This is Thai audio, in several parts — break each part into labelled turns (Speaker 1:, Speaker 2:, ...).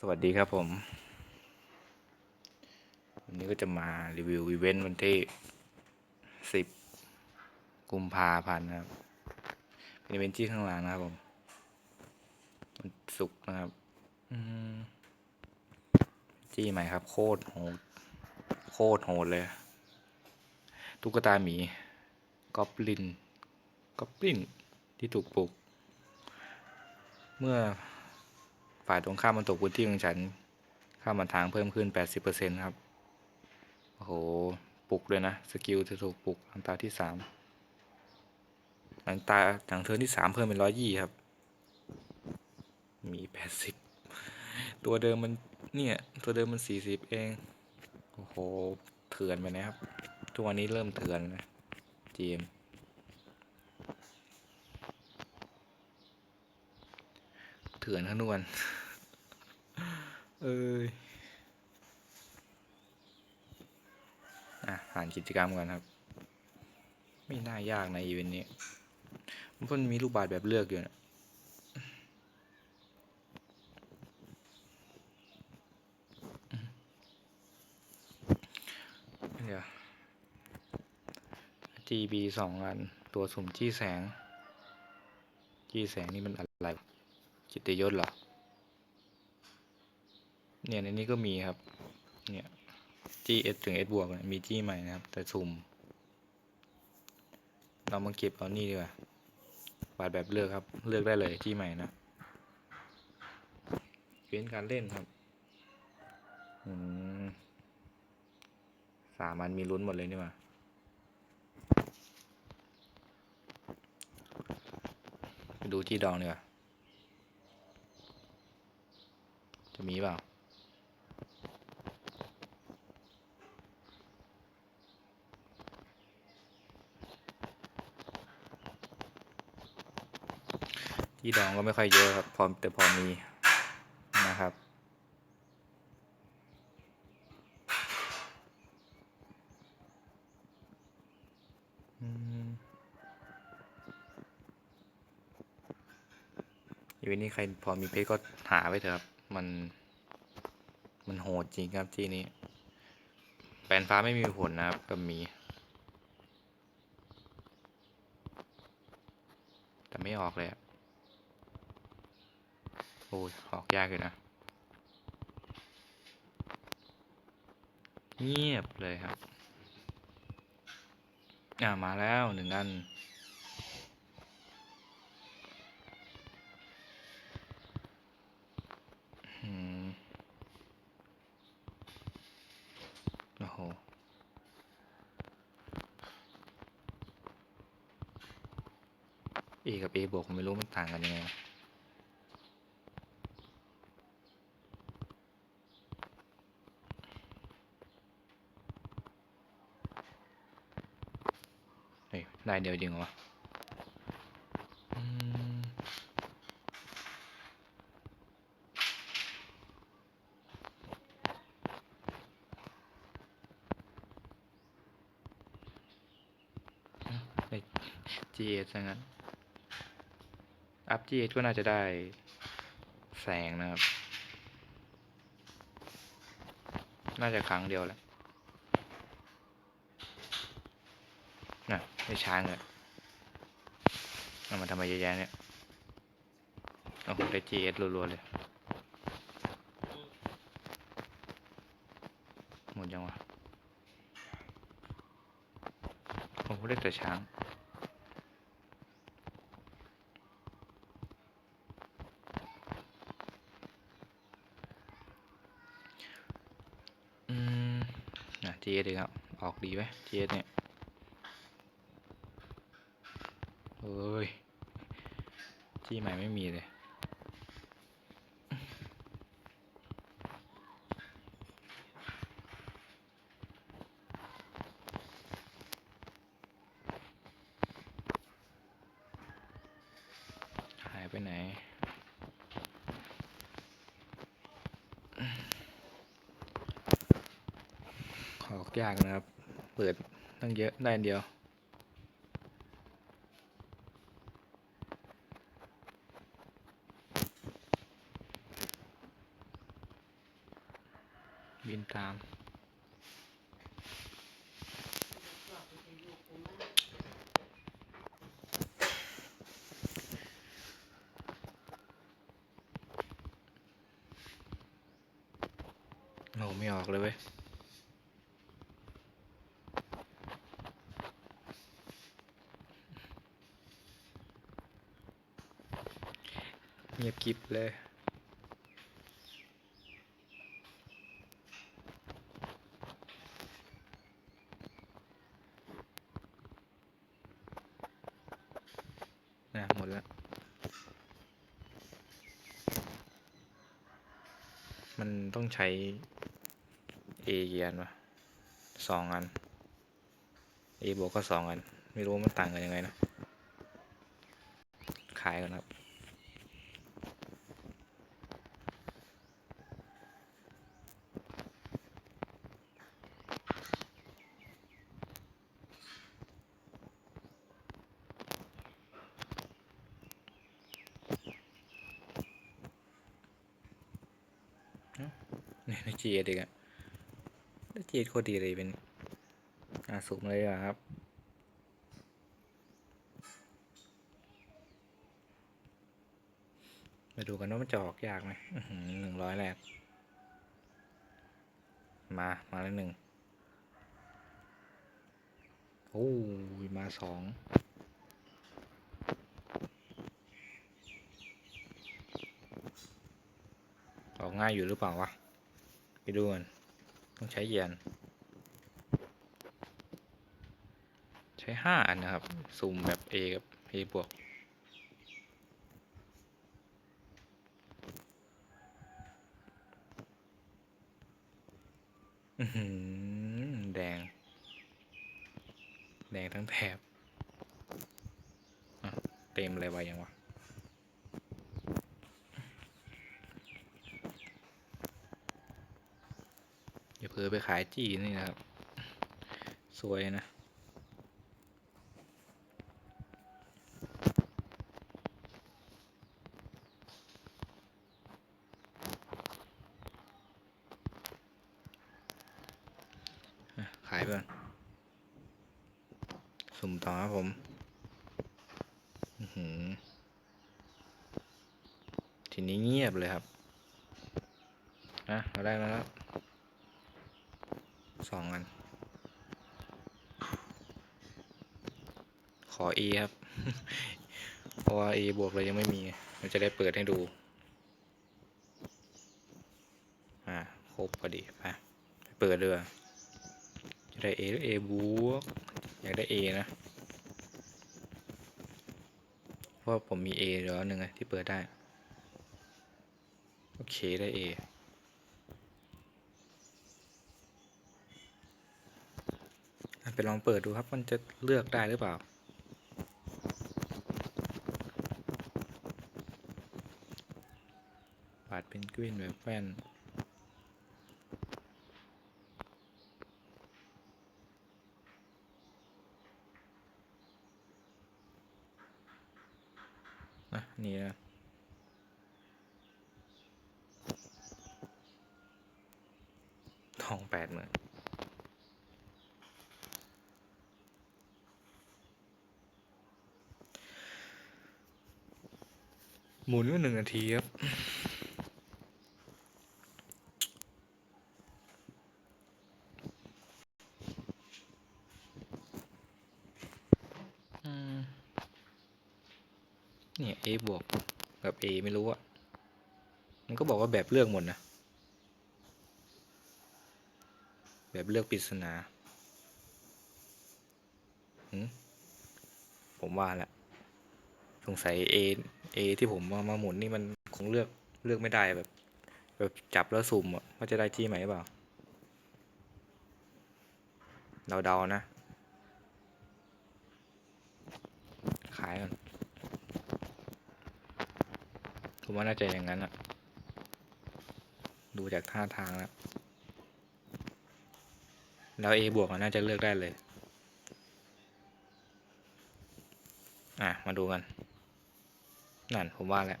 Speaker 1: สวัสดีครับผม วันนี้ก็จะมารีวิวอีเวนต์วันที่สิบกุมภาพันธ์นะครับ เป็นอีเวนต์ที่ข้างหลังนะครับผมวันศุกร์นะครับจี้ใหม่ครับ โคตรโหด โคตรโหดเลย ตุ๊กตาหมีกอบลินกอบลินที่ถูกปลูกเมื่อ ฝ่ายตรงข้ามมันตกพื้นที่ของฉัน ข้ามมาทางเพิ่มขึ้น 80%ครับ โอ้โห ปลุกเลยนะ สกิลจะถูกปลุกหลังตาที่สามหลังตาหลังเทินที่สามเพิ่มเป็นร้อยยี่ครับ มีแปดสิบตัวเดิมมัน เนี่ย ตัวเดิมมันสี่สิบเอง โอ้โห เถื่อนไปนะครับ ทุกวันนี้เริ่มเถื่อนนะจีม เถื่อนทั้งนวนเอ้ยอะอ่านกิจกรรมก่อนครับ ไม่น่ายากในะอีเวนต์นี้มันมีรูปบาทแบบเลือกอยู่นะเดี๋ยว GB สองอัน ตัวสุ่มจี้แสง จี้แสงนี่มันอะไร กิตยศเหรอ เนี่ยในนี้ก็มีครับ เนี่ย GS ถึง S บวกเนี่ยมี G ใหม่นะครับ แต่สุ่ม เรามาเก็บเอานี่ดีกว่าบาทแบบเลือกครับ เลือกได้เลย G ใหม่นะเว้นการเล่นครับสามันมีลุ้นหมดเลยนี่หว่าไปดูที่ดองดีกว่า จะมีเปล่า ที่ดองก็ไม่ค่อยเยอะครับ พอแต่พอมีนะครับอืมอีเวนต์นี้ใครพอมีเพชรก็หาไว้เถอะครับ มัน มันโหดจริงครับที่นี้ แปลนฟ้าไม่มีผลนะครับก็มี แต่ไม่ออกเลยอะโอ้ยออกยากเลยนะ เงียบเลยครับ อ่ามาแล้วหนึ่งอัน โอ้โห A กับ A บวกไม่รู้มันต่างกันยังไงได้เดียวจริงเหรอวะมเฮ้ย GS ซะงั้น อัพ GS ก็น่าจะได้แสงนะครับ น่าจะครั้งเดียวแหละน่ะไม่ช้างเลยเอามาทำไมเยอะแยะเนี่ยโอ้โหได้ GS รัวๆเลยหมดยังวะโอ้โหได้แต่ช้าง อืม อะ GS ดีครับออกดีไหม GS เนี่ยเฮ้ยจีใหม่ไม่มีเลยหายไปไหน ออก ยากนะครับ เปิดตั้งเยอะได้เดียวบินตามโอ้ไม่ออกเลยเว้ย ยบกิบเลย นะหมดแล้ว มันต้องใช้ A กี่อันวะสองอัน A บวกก็สองอัน ไม่รู้มันต่างกันยังไงนะ ขายกันครับ ในจีเอดีกอะจีเอโคตรดีเลยเป็นอ่าสูงเลยอะครับมาดูกันว่ามันจะออกยากไหมหนึ่งร้อยแรก มา มาแล้วหนึ่งโอ้ยมาสองออกง่ายอยู่หรือเปล่าวะ ดูกันต้องใช้เยนใช้ห้าอันนะครับซุ้มแบบ A กับ A บวกอื้อหือแดง แดงทั้งแถบอะเต็มอะไรไว้ยังวะ อย่าเผลอไปขายจีนี่นะครับ สวยนะ อะขายไปก่อนสุ่มต่อครับผม อื้อหือ ทีนี้เงียบเลยครับอะเราได้มาแล้ว สองอัน ขอ A ครับ เพราะว่า A บวกเรายังไม่มีมันจะได้เปิดให้ดู อ่า ครบพอดีไปเปิดเลยจะได้ A หรือ A บวก อยากได้ A นะ เพราะผมมี A เหลือหนึ่งไงที่เปิดได้ โอเคได้ A อะ ไปลองเปิดดูครับมันจะเลือกได้หรือเปล่าปาดเป็นกวินแบบแว่น อะ นี่นะ ทองแปดหมื่น หมุนก็หนึ่งนาทีครับ เนี่ย A บวกกับ A ไม่รู้อะมันก็บอกว่าแบบเลือกหมดนะ แบบเลือกปริศนา ผมว่าแหละ สงสัย A A ที่ผมมามาหมุนนี่มันคงเลือกเลือกไม่ได้แบบ แบบจับแล้วสุ่มอะว่าจะได้ที่ไหมหรือเปล่าเดาๆนะ ขายก่อนผมว่าน่าจะอย่างนั้นอะดูจากท่าทางแล้วแล้ว A บวกน่าจะเลือกได้เลย อะ มาดูกัน นั่น ผมว่าแหละ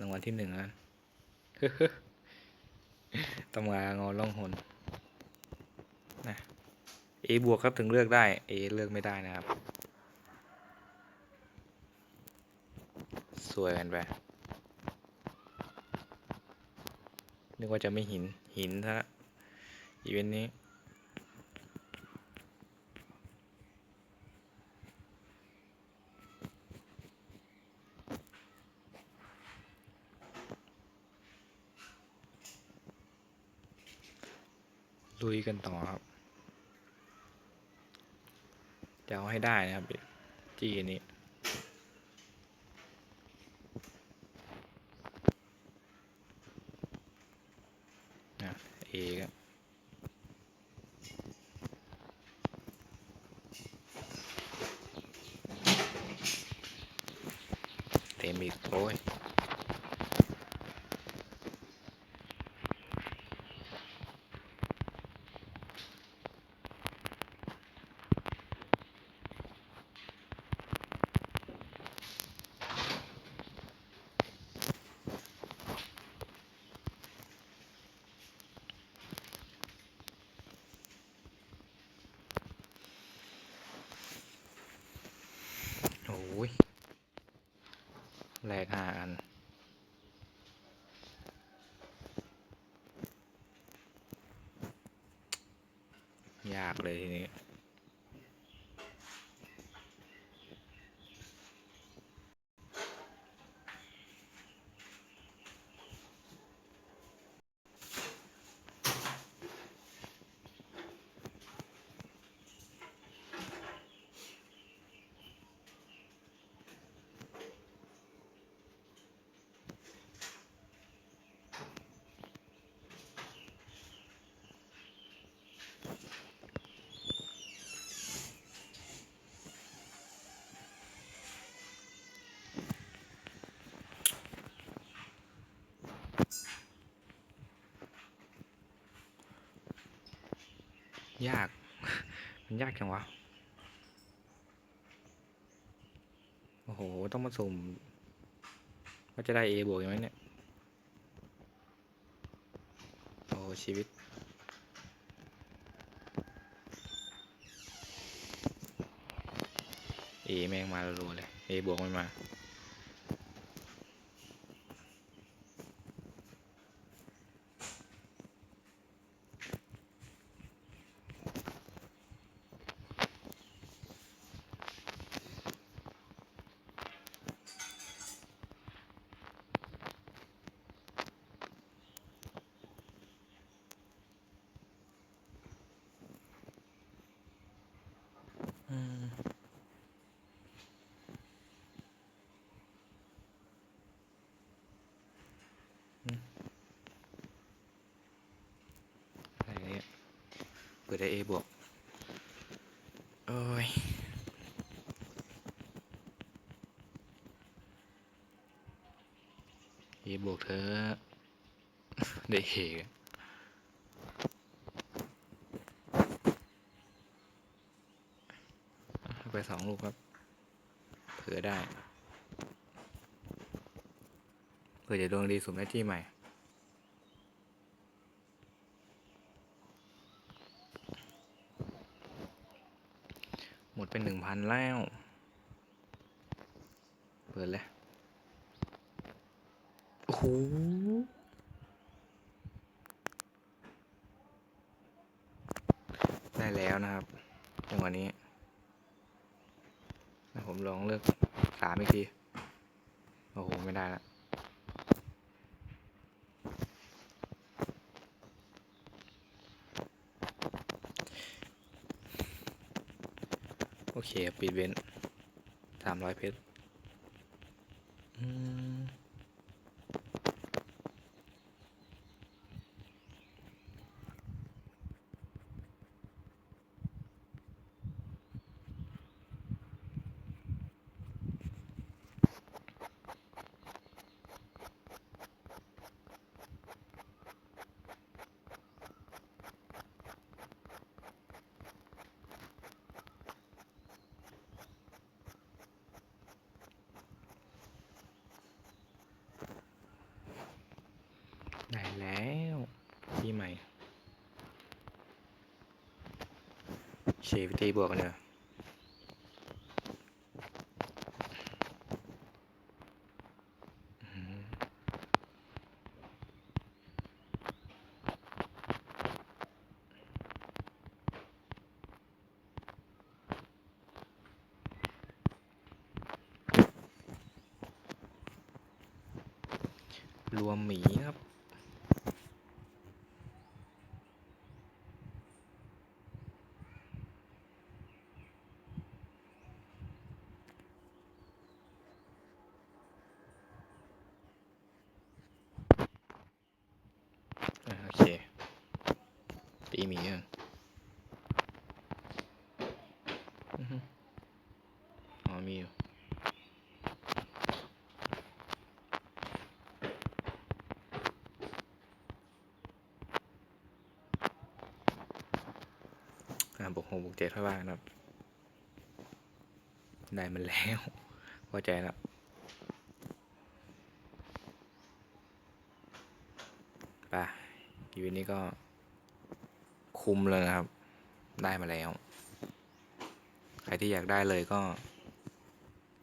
Speaker 1: รางวัลที่หนึ่งแล้วตำงางอล่องหนนะ A บวกครับถึงเลือกได้ A เลือกไม่ได้นะครับ สวยกันไป นึกว่าจะไม่หินหินซะละอีเวนต์นี้ ลุยกันต่อครับจะเอาให้ได้นะครับจีนนี้นะเอก็เต็มอีกโอ้ย โอ้ย แลกห้าอัน ยากเลยทีนี้ ยาก มันยากจังวะ โอ้โห ต้องมาสุ่มว่าจะได้ A บวกยังไหมเนี่ย โอ้ชีวิต A แม่งมารัวๆเลย A บวกไม่มา อืมอืมอะไรเนี่ยเปิดได้ A บวก โอ้ย A บวกเธอะได้ A อะเอาไปสองลูกครับ เผื่อได้ เผื่อจะดวงดีสุ่มได้ที่ใหม่ หมด เป็นหนึ่งพันแล้ว เปิดเลยโอ้โหได้แล้วนะครับจังหวะนี้นะผมลองเลือกสามอีกที โอ้โห ไม่ได้ละ โอเค ปิดเว้นสามร้อยเพชร อืม ใหม่เชฟตีบวกเนี่ยอืมรวมหมีนะครับ อ่าโอเค ตีมีอะอือฮึอ๋อมีอยู่อ่าบวกหกบวกเจ็ดค่อยว่ากันครับได้มันแล้วพอใจแล้วไปอีเวนต์นี้ก็ คุมเลยนะครับ ได้มาแล้ว ใครที่อยากได้เลยก็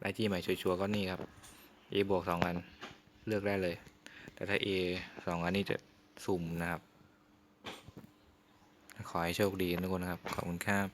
Speaker 1: ได้ที่ใหม่ชัวร์ๆก็นี่ครับ A บวกสองอัน เลือกได้เลย แต่ถ้า A สองอันนี้จะสุ่มนะครับ ขอให้โชคดีทุกคนนะครับ ขอบคุณครับ